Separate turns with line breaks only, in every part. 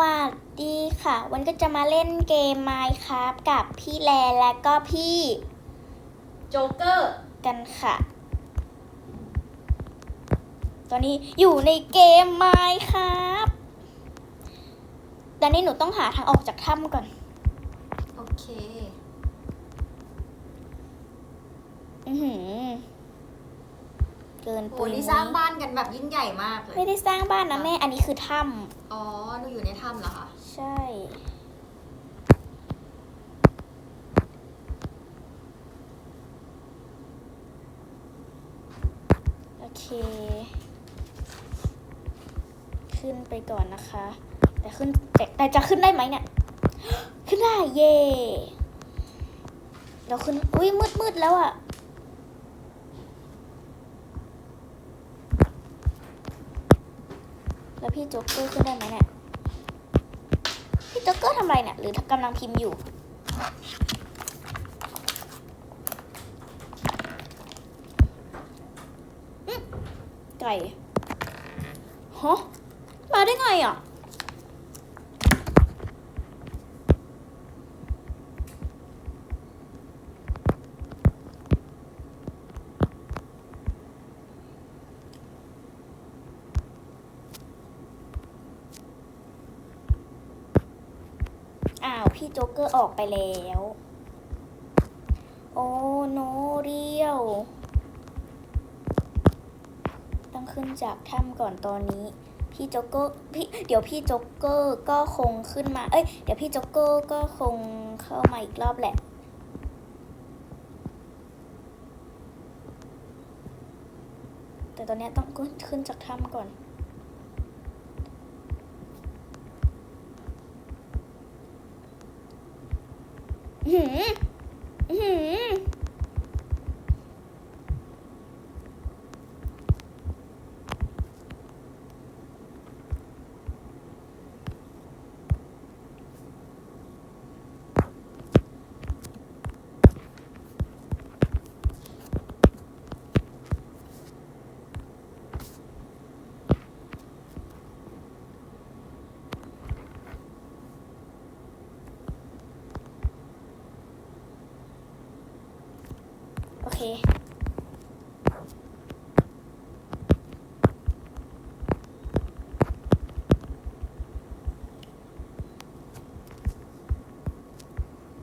วัสดีค่ะ วันก็จะมาเล่นเกมไมค์ครับกับพี่แลและก็พี่
โจ๊กเกอร์
กันค่ะ ตอนนี้อยู่ในเกมไมค์ครับตอนนี้หนูต้องหาทางออกจากถ้ำก่อน
โอเค
อือหือ เกิน
โอ้
ปุย
นี่สร้างบ้านกันแบบยิ่งใหญ่มากเลย
ไม่ได้สร้างบ้านนะแม่ อันนี้คือถ้
อ๋อหนูอยู่ในถ้ำเหรอคะ
ใช่ โอเค ขึ้นไปก่อนนะคะ แต่ขึ้นแต่แต่จะขึ้นได้ไหมเนี่ย ขึ้นได้เย่เราขึ้น อุ้ยมืดมืดแล้วอะ แล้วพี่โจ๊กเกอร์ขึ้นได้ไหมเนี่ย พี่โจ๊กเกอร์ทำอะไรเนี่ย หรือกำลังพิมพ์อยู่ ไก่ ฮะ มาได้ไงอะ จ๊กเกอร์ออกไปแล้ว โอ้โนเรียว ต้องขึ้นจากถ้ำก่อนตอนนี้ พี่โจ๊กเกอร์พี่เดี๋ยวพี่โจ๊กเกอร์ก็คงขึ้นมา เอ้ยเดี๋ยวพี่โจ๊กเกอร์ก็คงเข้ามาอีกรอบแหละแต่ตอนนี้ต้องขึ้นจากถ้ำก่อน หือหือโอเค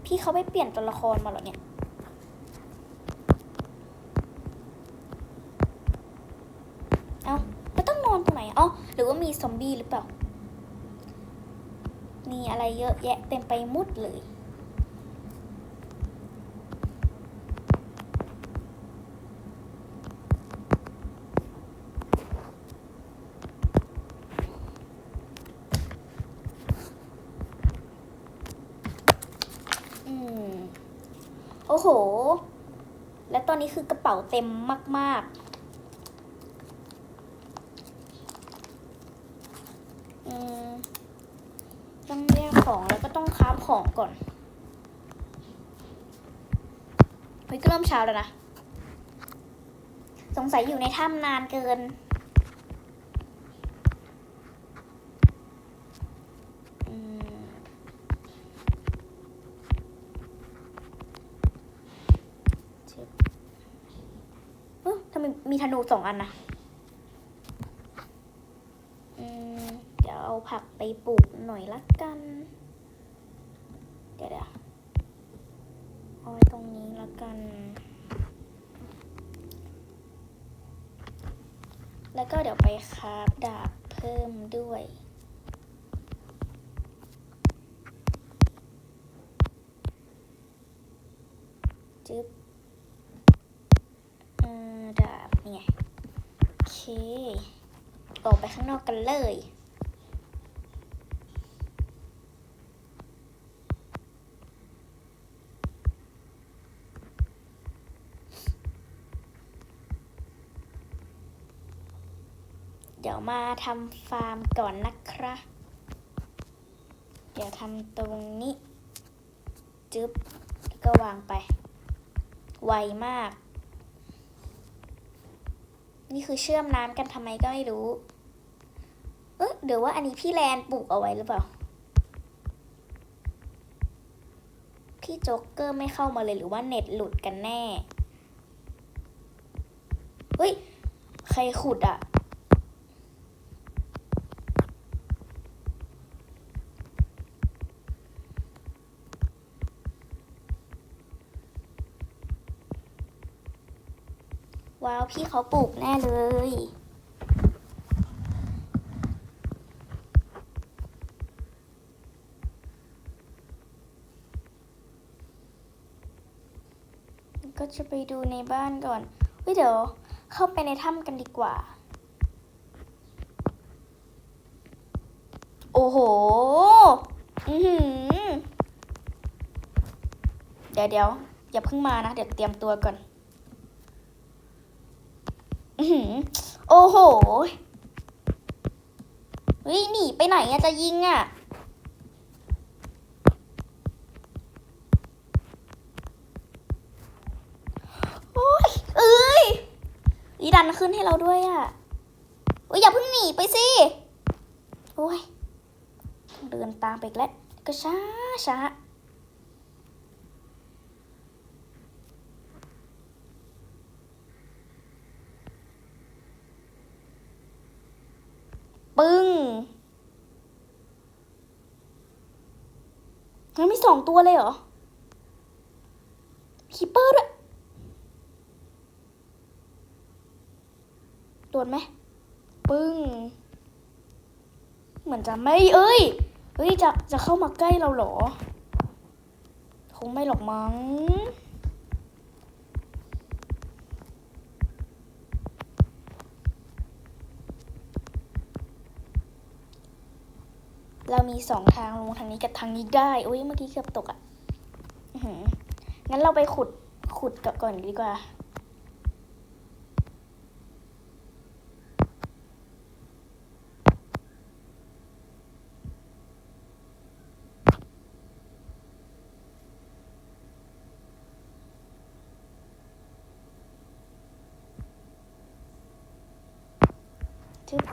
พี่เขาไปเปลี่ยนตัวละครมาหรอเนี่ย เอาแล้วต้องนอนตรงไหนอ๋อหรือว่ามีซอมบี้หรือเปล่า มีอะไรเยอะแยะเต็มไปหมุดเลย อืม โอ้โห และตอนนี้คือกระเป๋าเต็มมาก ๆ อืมต้องแยกของแล้วก็ต้องค้าของก่อน เฮ้ยก็เริ่มเช้าแล้วนะ สงสัยอยู่ในถ้ำนานเกิน อืม เอ้อทำไมมีธนูสองอันนะอืมเดี๋ยวเอาผักไปปลูกหน่อยละกัน เดี๋ยวเดี๋ยวเอาไว้ตรงนี้ละกัน แล้วก็เดี๋ยวไปคราฟดาบเพิ่มด้วย จึ๊บ เอ่อดาบเนี่ยโอเค ออกไปข้าง นอกกันเลยเดี๋ยวมาทำฟาร์มก่อนนะครับ เดี๋ยวทำตรงนี้ จึ๊บ แล้วก็วางไป ไวมาก นี่คือเชื่อมน้ำกันทำไมก็ไม่รู้ เดี๋ยวว่าอันนี้พี่แลนปลูกเอาไว้หรือเปล่า พี่โจ๊กเกอร์ไม่เข้ามาเลยหรือว่าเน็ตหลุดกันแน่ เฮ้ย ใครขุดอะว้าว พี่เขาปลูกแน่เลย จะไปดูในบ้านก่อนเฮ้ยเดี๋ยว เข้าไปในถ้ำกันดีกว่า โอ้โห อือหือ เดี๋ยวเดี๋ยวอย่าเพิ่งมานะ เดี๋ยวเตรียมตัวก่อน อือหือ โอ้โหเฮ้ยหนีไปไหนอะจะยิงอะ โอ้ย เอ้ย อีดันขึ้นให้เราด้วยอะ่ะโอ้ยอย่าเพิ่งหนีไปสิ โอ้ยเดินตามไปแล้ว ก็ช้าช้าปึ้งมันมีสองตัวเลยเหรอคีเปอร์ด้วย โดนไหมปึ้ง เหมือนจะไม่เอ้ยเอ้ยจะจะเข้ามาใกล้เราเหรอ คงไม่หรอกมั้งเรามีสองทางลงทางนี้กับทางนี้ได้โอ้ยเมื่อกี้เกือบตกอะ่ะงั้นเราไปขุดขุดกับก่อนดีกว่า จึ๊บ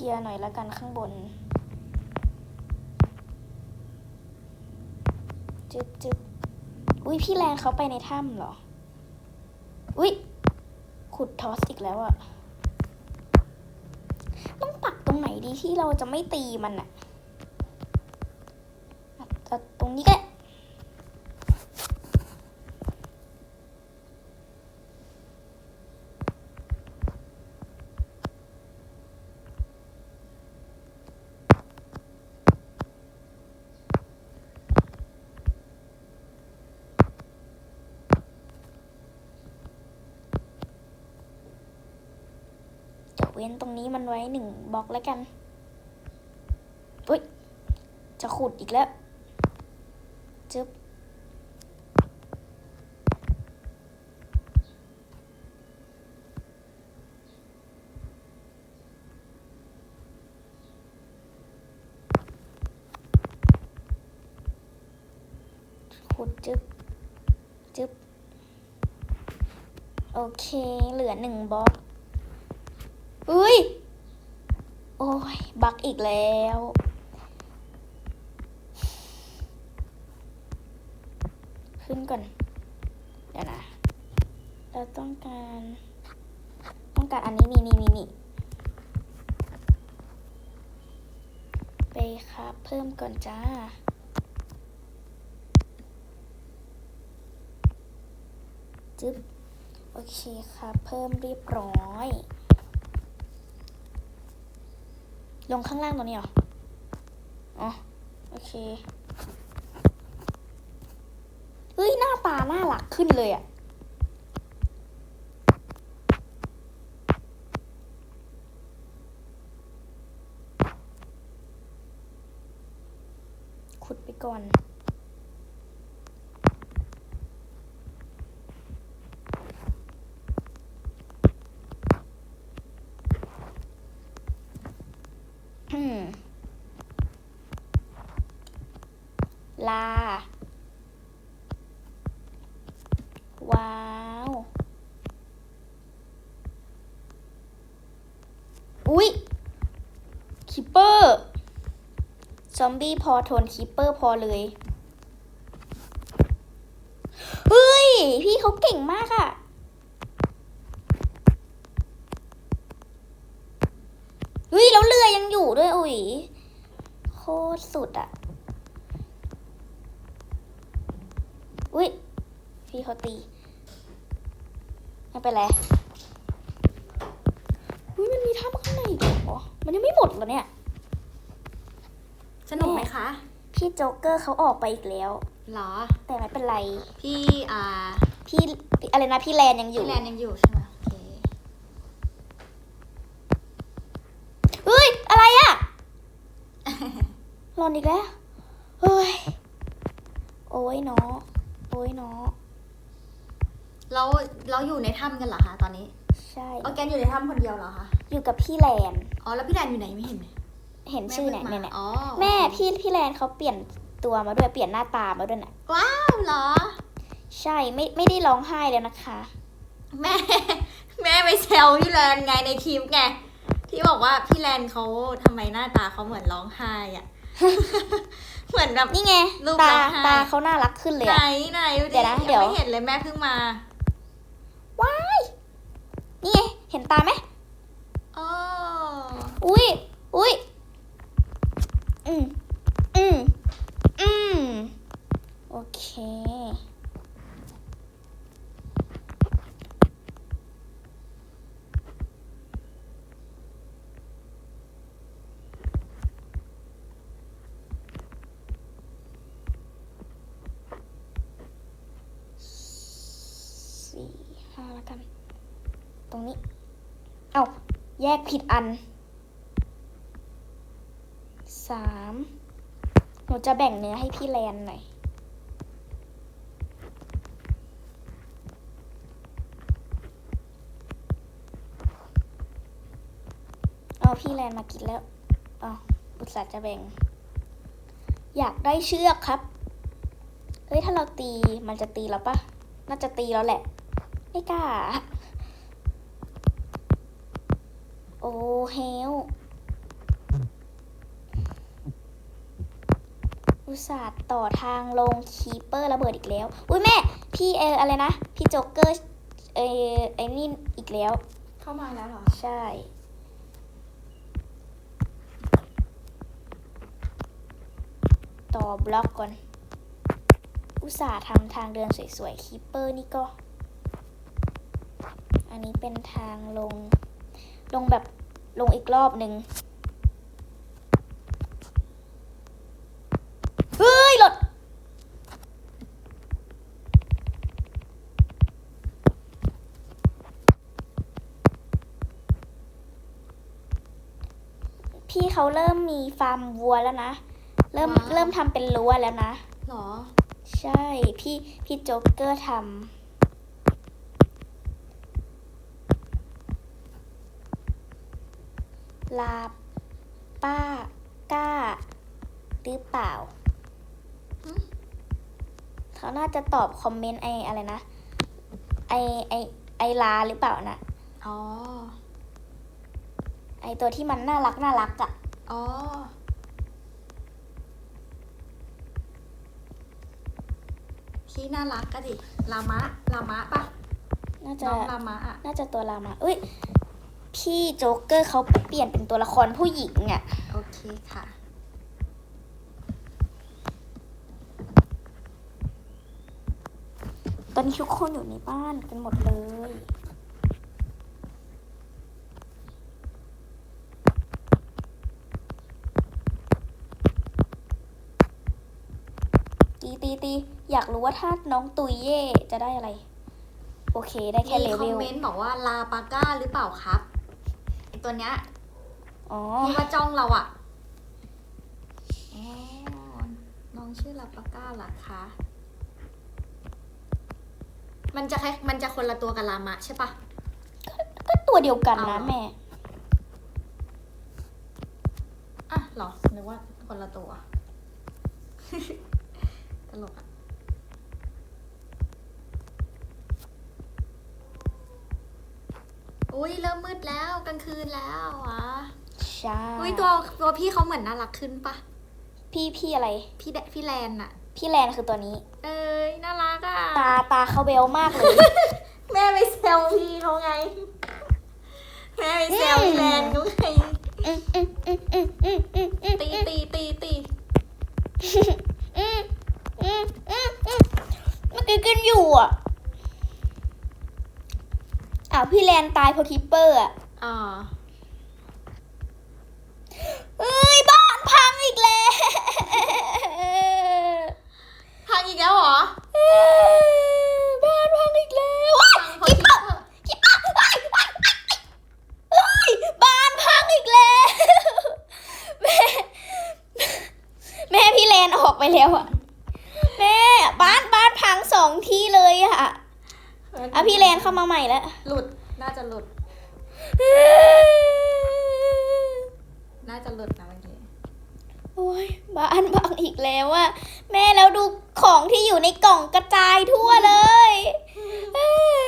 ลียร์หน่อยละกันข้างบนจึ๊บจึ๊บอุ้ยพี่แรงเขาไปในถ้ำเหรอ อุ้ยขุดทอสอีกแล้วอะต้องปักตรงไหนดีที่เราจะไม่ตีมันอะอะเอาตรงนี้ก็ได้เดี๋ยวเว้ นตรงนี้มันไว้หนึ่งบล็อกแล้วกันอุ้ย จะขุดอีกแล้ว จึ๊บ ขุดจึ๊บ จึ๊บ โอเค เหลือหนึ่งบล็อก อุ้ย โอ้ย บักอีกแล้ว ขึ้นก่อน เดี๋ยวนะ เราต้องการ ต้องการอันนี้นี่นี่นี่นี่ไปครับเพิ่มก่อนจ้าจึ๊บ โอเคครับ เพิ่มเรียบร้อย ลงข้างล่างตัวนี้เหรอ อ๋อ โอเค เฮ้ย หน้าตาน่ารักขึ้นเลยอะขุดไปก่อน ลา ว้าว อุ๊ยคิ ปเปอร์ซอมบี้พอทนคิปเปอร์พอเลย เฮ้ย พี่เขาเก่งมากอะเฮ้ย แล้วเรือยังอยู่ด้วยอุ๋ยโคตรสุดอะอุ้ย พี่เขาตี ไม่เป็นไรอุ้ยมันมีท่าข้างในอีกเหรอ มันยังไม่หมดเหรอเนี่ย พี่โจ๊กเกอร์เขาออกไปอีกแล้ว
เหรอ
แต่ไม่เป็นไร
พี่อ่า
พี่พี่อะไรนะพี่แลนยังอยู่
พี่แลนยังอยู่ใช่ไหมโอเค
เฮ้ย อะไรอะหลอนอีกแล้วเฮ้ย โอ้ยเนาะโอ้ยเนาะ
เราเราอยู่ในถ้ำกันเหรอคะตอนนี้
ใช่
ออร์แกนอยู่ในถ้ำคนเดียวเหรอคะ
อยู่กับพี่แลน
อ๋อ แล้วพี่แลนอยู่ไหนไม่เห็นเลย
เห็นชื่อเนี่ย
แม่
เนี่ย
เพิ่ง
เนี่ย
มาอ๋อ
แม่พี่พี่แลนเขาเปลี่ยนตัวมาด้วยเปลี่ยนหน้าตามาด้วยน่ะ
ว้าวเหรอ
ใช่ไม่ไม่ได้ร้องไห้แล้วนะคะ
แม่ แม่ไปแซวพี่แลนไงในคลิปไงที่บอกว่าพี่แลนเขาทำไมหน้าตาเขาเหมือนร้องไห้อะเหมือนแบบ
นี่ไง
รูป
ตา
ร้องไห้
ตาเขาน่ารักขึ้นเลย
ไหน
อะ
ไหน
เดี๋ยวนะเดี๋ยว
งไม่เห็นเลยแม่เพิ่งมา
นี่ไงเห็นตาไหม
อ๋อ
อุ้ยอุ้ย อืมอืมอืมโอเค สี่ห้าแล้วกัน ตรงนี้ เอาแยกผิดอัน สามหนูจะแบ่งเนื้อให้พี่แลนหน่อยเอาพี่แลนมากินแล้วอ๋ออุตส่าห์จะแบ่ง อยากได้เชือกครับ เฮ้ย ถ้าเราตีมันจะตีเราปะน่าจะตีแล้วแหละ ไม่กล้า โอ้เฮล อุตส่าห์ต่อทางลงคีเปอร์ระเบิดอีกแล้ว อุ้ยแม่ พี่เอออะไรนะ พี่โจ๊กเกอร์เออไอ้นี่อีกแล้ว
เข้ามาแล้วเหรอ
ใช่ ต่อบล็อกก่อน อุตส่าห์ทำทางเดินสวยๆคีเปอร์นี่ก็ อันนี้เป็นทางลง ลงแบบลงอีกรอบหนึ่งเฮ้ยหลด พี่เขาเริ่มมีฟาร์มวัวแล้วนะ เริ่ม
ว้าว
เริ่มทำเป็นรั้วแล้วนะ
หรอ
ใช่พี่พี่โจ๊กเกอร์ทำลาป้าก้า หรือเปล่า
หึ
เขาน่าจะตอบคอมเมนต์ไออะไรนะ ไอไอไอลาหรือเปล่านะ
อ๋อ
ไอตัวที่มันน่ารักน่ารักอะ
อ๋อพี่น่ารักก็ดิ ลามะ ลามะปะ
น่าจะ
น้องลามะอะ
น่าจะตัวลามาเอ้ย พี่โจ๊กเกอร์เขาเปลี่ยนเป็นตัวละครผู้หญิงอะ
โอเคค่ะ
ตอนนี้ทุกคนอยู่ในบ้านกันหมดเลย ตีตีตีอยาก รู้ว่าถ้าน้องตุยเย่จะได้อะไร โอเคได้แค่เล
มีค
เว
อม
ล
เมนต์บอกว่าลาปาก้าหรือเปล่าครับไอตัวเนี้ย
อ๋อ
ที่ว่าจ้องเราอะอ๋อน้องชื่อลาปาก้าเหรอคะ มันจะคล้ายมันจะคนละตัวกับลามะใช่ปะ
ก็ตัวเดียวกัน
เอาเหร
นะ
อ
แม่
อะเหรอนึกว่าคนละตัว ตลกอะ อุ้ยเริ่มมืดแล้วกลางคืนแล้วอะ
ใช่
อุ้ยตัวตัวพี่เขาเหมือนน่ารักขึ้นปะ
พี่พี่อะไร
พี่แดพี่แลนอะ
พี่แลนคือตัวนี้
เอ้ยน่ารักอะ
ตาตาเขาเบลมากเลย
แม่ไปเซลพี่เขาไง แม่ไปเซลพี่แลนเขาไง
อืมอืมอืมอืมอืมอืมอืม
ตีตีตีตี
อืมอืมอืมอืมเมื่อกี้กินอยู่อะ อ้าวพี่แลนตายเพราะคิปเปอร์อะ
อ่า
เอ้ยบ้านพังอีกแล้ว
พังอีกแล้วเหรอ
เอ้ยบ้านพังอีกแล้วว้าย
พังเพราะ
คิป
คิป
เป
เป
อ
อ
ร์
ร์
คิปเปอร์ว้ายว้ายว้ายเอ้ยบ้านพังอีกแล้วแม่แม่พี่แลนออกไปแล้วอะแม่บ้านบ้านพังสองที่เลยอะ อะพี่แลนเข้ามาใหม่แล้ว
หลุด น่าจะหลุด น่าจะหลุดนะเมื่อกี้
โอ้ยบ้านพังอีกแล้วอะแม่แล้วดูของที่อยู่ในกล่องกระจายทั่วเลยเอ้ย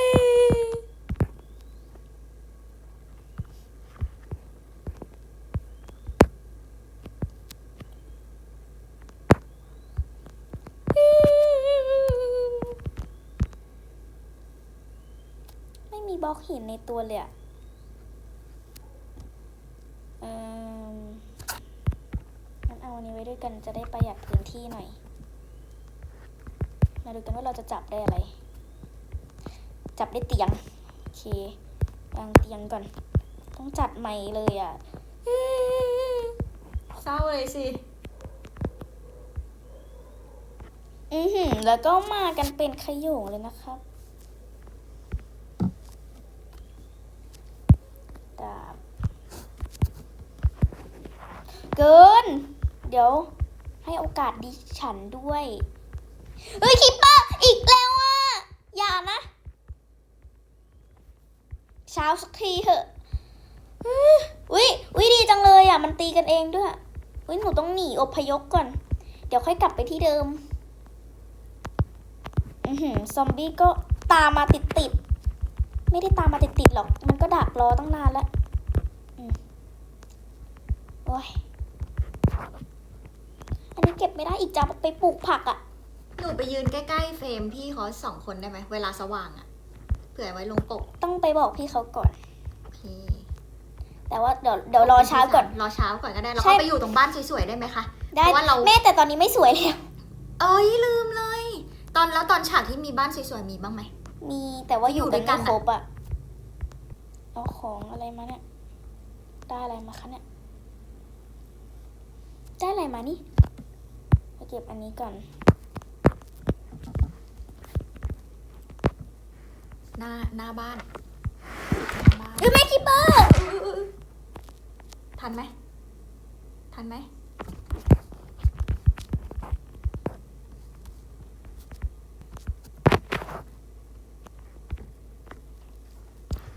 ไม่ มีบล็อกหินในตัวเลยอะเอิ่มงั้นเอาอันนี้ไว้ด้วยกันจะได้ประหยัดพื้นที่หน่อย มาดูกันว่าเราจะจับได้อะไร จับได้เตียง โอเควางเตียงก่อน ต้องจัดใหม่เลยอะ
เศร้าเลยสิ
อือหือ แล้วก็มากันเป็นขโยงเลยนะครับ ดาบ เกิน เดี๋ยว ให้โอกาสดิฉันด้วย เฮ้ยคิปเปอร์อีกแล้วอะ อย่านะ เช้าสักทีเถอะอุ้ยอุ้ยดีจังเลยอะ มันตีกันเองด้วยอุ้ยหนูต้องหนีอพยพก่อน เดี๋ยวค่อยกลับไปที่เดิม อือหือซอมบี้ก็ตามมาติดติด ไม่ได้ตามมาติดติดๆหรอก มันก็ดักรอตั้งนานแล้วอืมโอ้ย อันนี้เก็บไม่ได้อีกจะเอาไปปลูกผักอะ่ะ
หนูไปยืนใกล้ๆเฟรมพี่เขาสองคนได้ไหม เวลาสว่างอะเผื่อไว้ลงปก
ต้องไปบอกพี่เขาก่อน
โอเค
แต่ว่าเดี๋ยวเดี๋ยวรอเช้าก่อน
รอเช้าก่อนก็ได้ แล้ว
ใช่
ก็ไปอยู่ตรงบ้านสวยๆได้ไหมคะ
ได้
เพราะว่าเรา
แม่แต่ตอนนี้ไม่สวยแล้ว
เอ้ยลืมเลย ตอนแล้วตอนฉากที่มีบ้านสวยๆมีบ้างไหม
มีแต่ว่าอยู่
อยู่ด้
กั
วนยกั
ไม่
นอะ
ครบอะ่ะเอาของอะไรมาเนี่ย ได้อะไรมาคะเนี่ย ได้อะไรมานี่ไปเก็บอันนี้ก่อน
หน้าหน้าบ้านหน้าบ้าน
เฮ้ยแม่คิปเปอร์
ทันไหม ทันไหม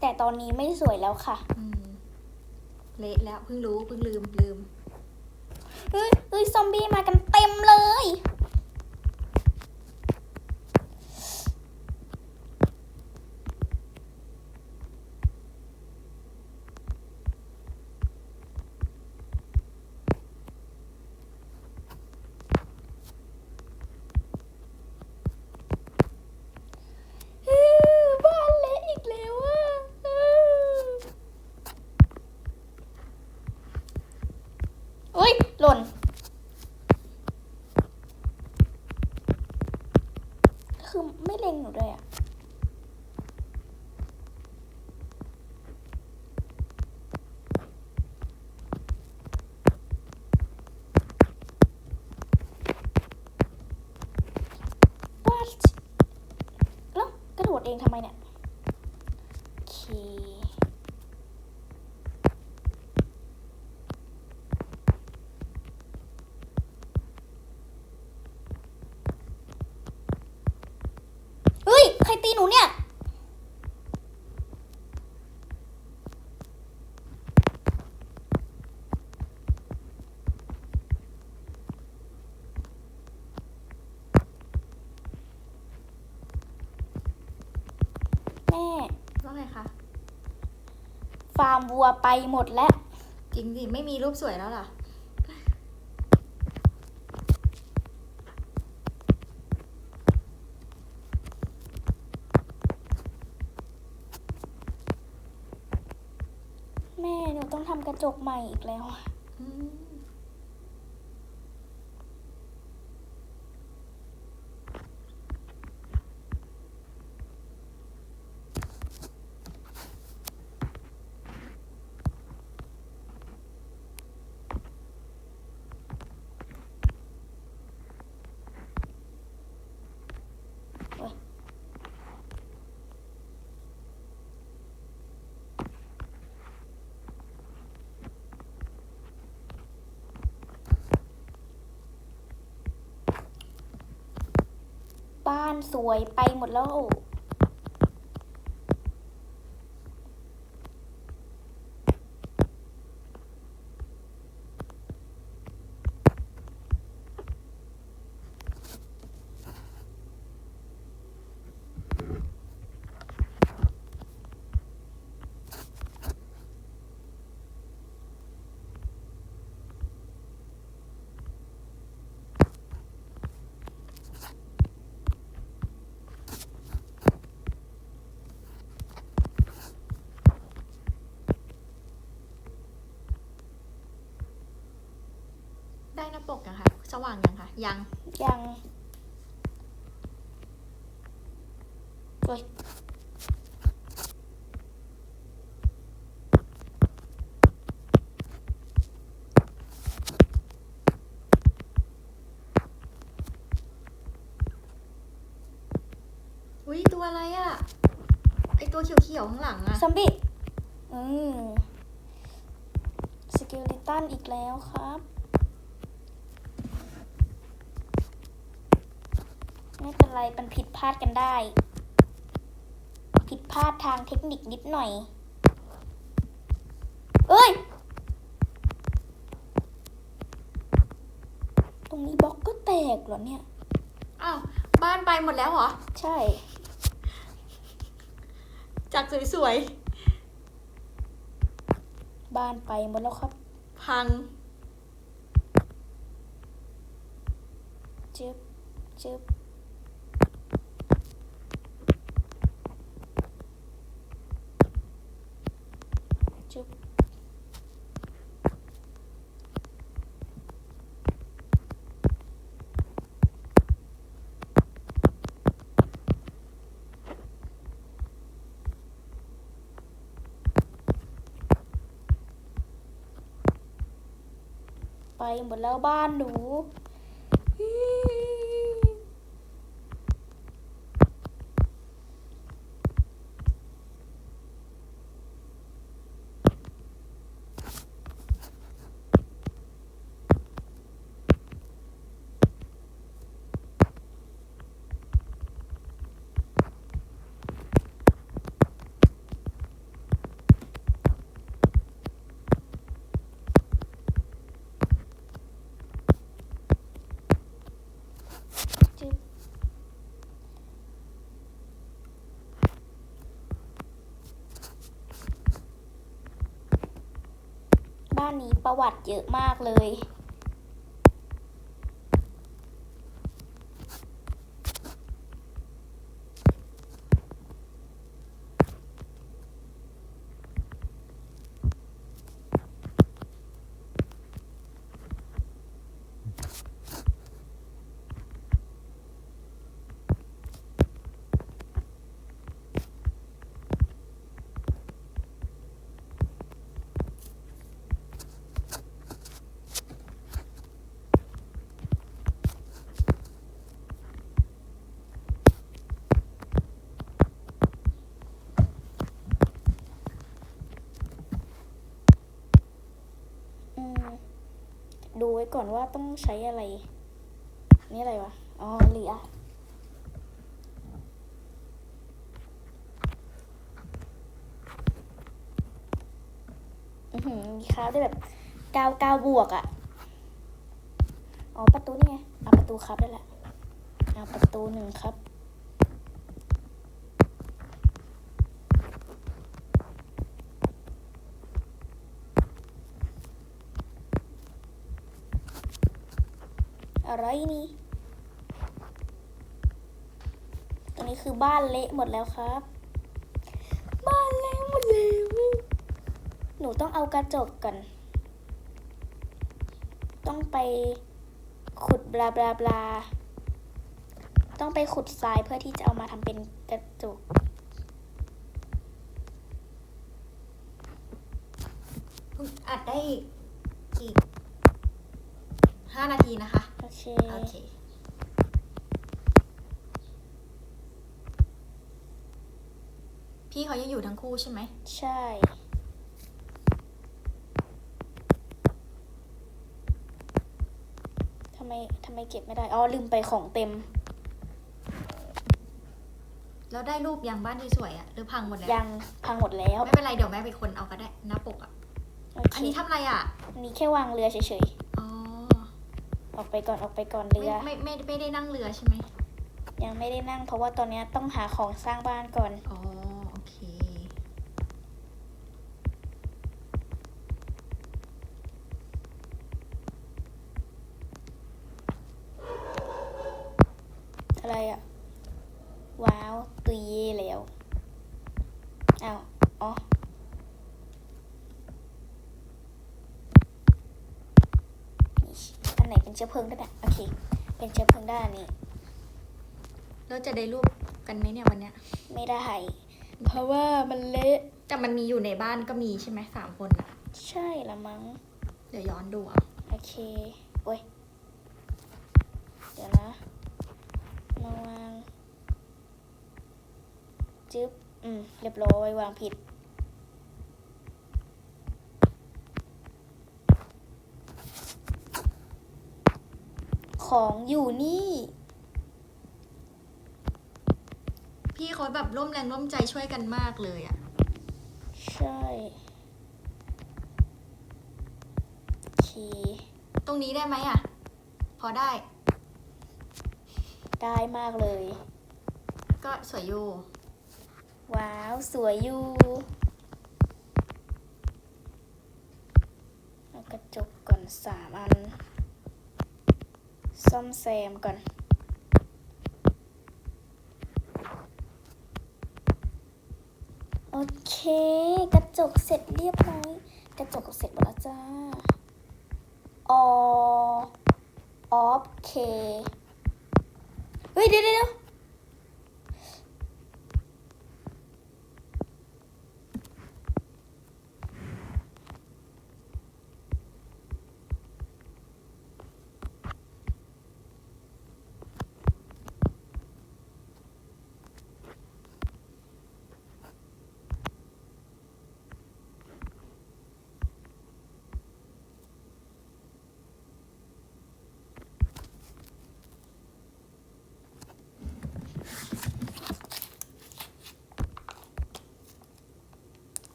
แต่ตอนนี้ไม่สวยแล้วค่ะ
อืมเละแล้วเพิ่งรู้เพิ่งลืมลืม
เฮ้ยเฮ้ยซอมบี้มากันเต็มเลย อื้อบ้านเละอีกแล้วอะอื้ออุ้ย หล่น คือไม่เล็งหนูด้วยอะ What แล้วกระโดด เองทำไมเนี่ยโอเคเฮ้ย ใครตีหนูเนี่ย
ไงคะ
ตัวไปหมดแล้ว
จริงสิไม่มีรูปสวยแล้วล่ะ
แม่หนูต้องทำกระจกใหม่อีกแล้ว บ้านสวยไปหมดแล้ว
ได้หน้าปกยังคะสว่างยังคะยัง
ยังโอ้ย
อุ้ยตัวอะไรอะไอตัวเขียวๆข้างหลังอะ
ซอมบี้อืมสเกลิตันอีกแล้วครับ ไม่เป็นไรมันผิดพลาดกันได้ ผิดพลาดทางเทคนิคนิดหน่อย เอ้ย ตรงนี้บล็อกก็แตกเหรอเนี่ย
อ้าว บ้านไปหมดแล้วเหรอ
ใช่
จากสวย
บ้านไปหมดแล้วครับ
ๆพัง
จึบจึบจึบไป หมดแล้วบ้านหนูานนี้ประวัติเยอะมากเลย อืม ดูไว้ก่อนว่าต้องใช้อะไร นี่อะไรวะ อ๋อเหลืออืมีค้าวได้แบบเก้าเก้าบวกอะ่ะ อ๋อ ประตูนี่ไง เอาประตูครับได้แหละเอาประตูหนึ่งครับ อะไรนี่ ตรงนี้คือบ้านเละหมดแล้วครับ บ้านเละหมดแล้ว หนูต้องเอากระจกก่อน ต้องไปขุดบลาบลาบลา ต้องไปขุดทรายเพื่อที่จะเอามาทำเป็นกระจก
อัดได้อีกอีกห้านาทีนะคะ
เค
โอเค พี่เขายังอยู่ทั้งคู่ใช่ไหม
ใช่ ทำไมทำไมเก็บไม่ได้ อ๋อ ลืมไปของเต็ม
แล้วได้รูปยังบ้านที่สวยๆอะหรือพังหมดแล้ว
ยังพังหมดแล้ว
ไม่เป็นไรเดี๋ยวแม่ไปคนเอาก็ได้หน้าปกอะ
โอเค
อันนี้ทำอะไรอะ
อันนี้แค่วางเรือเฉย
อ๋อ
ๆ ออกไปก่อนออกไปก่อน
ไม่
เรือ
ไม่ไม่ไม่ได้นั่งเรือใช่ไหม
ยังไม่ได้นั่งเพราะว่าตอนนี้ต้องหาของสร้างบ้านก่อน
อ๋อโอเค
อะไรอะว้าว ตุยเย่แล้วอ้าวอ๋อ นี่อันไหน เป็นเชื้อเพลิงได้เนี่ยโอเค เป็นเชื้อเพลิงด้านนี้
แล้วจะได้รูปกันไหมเนี่ยวันเนี้ย
ไม่ได้ เพราะว่ามันเละ
แต่มันมีอยู่ในบ้านก็มีใช่ไหมสามคนอะ
ใช่ละมั้ง
เดี๋ยวย้อนดูเอา
โอเคโอ้ย เดี๋ยวนะมาวาง จึ๊บ อืม เรียบร้อยวางผิด ของอยู่นี่
พี่เขาแบบร่วมแรงร่วมใจช่วยกันมากเลยอะ
ใช่โอเค
ตรงนี้ได้ไหมอะพอได้
ได้มากเลย
ก็สวยอยู่
ว้าว สวยอยู่เอากระจกก่อนสามอัน ซ่อมแซมก่อน โอเค กระจกเสร็จเรียบร้อยกระจกเสร็จหมดแล้วจ้าอออฟเคเฮ้ย เดี๋ยวเดี๋ยว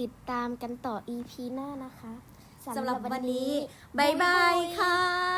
ติดตามกันต่อ EP หน้านะคะ
สำหรับวันนี้บายบายค่ะ